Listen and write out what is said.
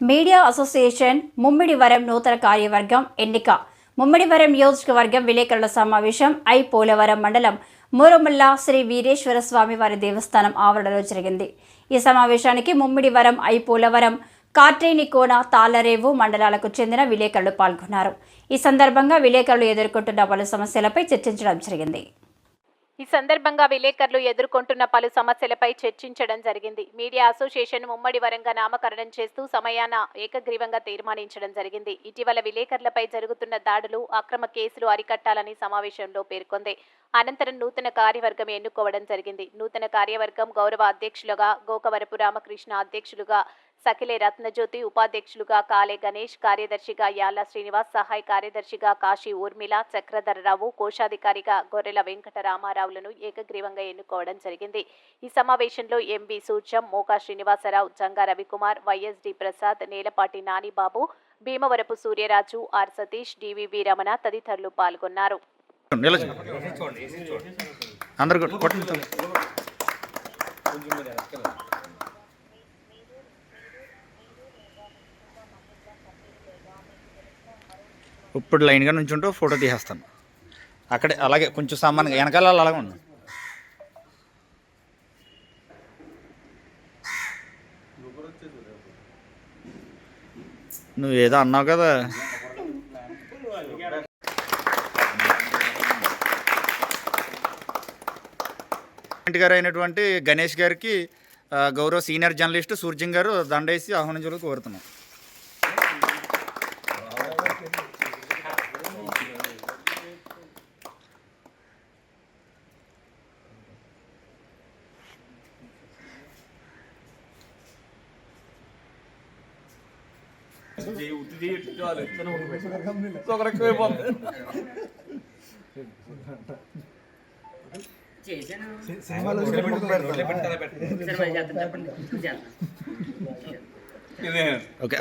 Media association Mummidivaram నూతన కార్యవర్గం ఎన్నిక. ముమ్మిడివరం నియోజకవర్గం విలేకరుల సమావేశం ఐ. పోలవరం మండలం మూరముల్ల శ్రీ వీరేశ్వర స్వామి వారి దేవస్థానం ఆవరణలో జరిగింది. ఈ సమావేశానికి ముమ్మిడివరం ఐ. పోలవరం కార్టేనికోన తాళరేవు మండలాలకు చెందిన విలేకరులు పాల్గొన్నారు. ఈ సందర్భంగా విలేకరులు ఎదుర్కొంటున్న పలు సమస్యలపై చర్చించడం జరిగింది. ఈ సందర్భంగా విలేకరులు ఎదుర్కొంటున్న పలు సమస్యలపై చర్చించడం జరిగింది. మీడియా అసోసియేషన్ ఉమ్మడి వరంగా నామకరణం చేస్తూ సమయాన ఏకగ్రీవంగా తీర్మానించడం జరిగింది. ఇటీవల విలేకరులపై జరుగుతున్న దాడులు అక్రమ కేసులు అరికట్టాలని సమావేశంలో పేర్కొంది. అనంతరం నూతన కార్యవర్గం ఎన్నుకోవడం జరిగింది. నూతన కార్యవర్గం గౌరవ అధ్యక్షులుగా గోకవరపు రామకృష్ణ అధ్యక్షులుగా సకిలే రత్నజ్యోతి ఉపాధ్యక్షులుగా కాలే గణేష్ కార్యదర్శిగా యాళ్ళ శ్రీనివాస్ సహాయ కార్యదర్శిగా కాశీ ఊర్మిళ చక్రధరరావు కోశాధికారిగా గొర్రెల వెంకట రామారావులను ఏకగ్రీవంగా ఎన్నుకోవడం జరిగింది. ఈ సమావేశంలో MB Suryam Moka Srinivasarao Janga Ravikumar YSD Prasad Nelapati Nanibabu Bhimavarapu Suryaraju R Satish DVV Ramana తదితరులు పాల్గొన్నారు. అందరు ఇప్పుడు లైన్గా నుంచుంటూ ఫోటో తీసేస్తాను. అక్కడే అలాగే కొంచెం సామాన్గా వెనకాల అలాగే ఉన్నాను నువ్వు ఏదో అన్నావు కదా. గారు అయినటువంటి గణేష్ గారికి గౌరవ సీనియర్ జర్నలిస్ట్ సూర్యం గారు దండేసి ఆహ్వానించాలని కోరుతున్నాం. సరే చేద్దాం చెప్పండి చేద్దాం ఓకే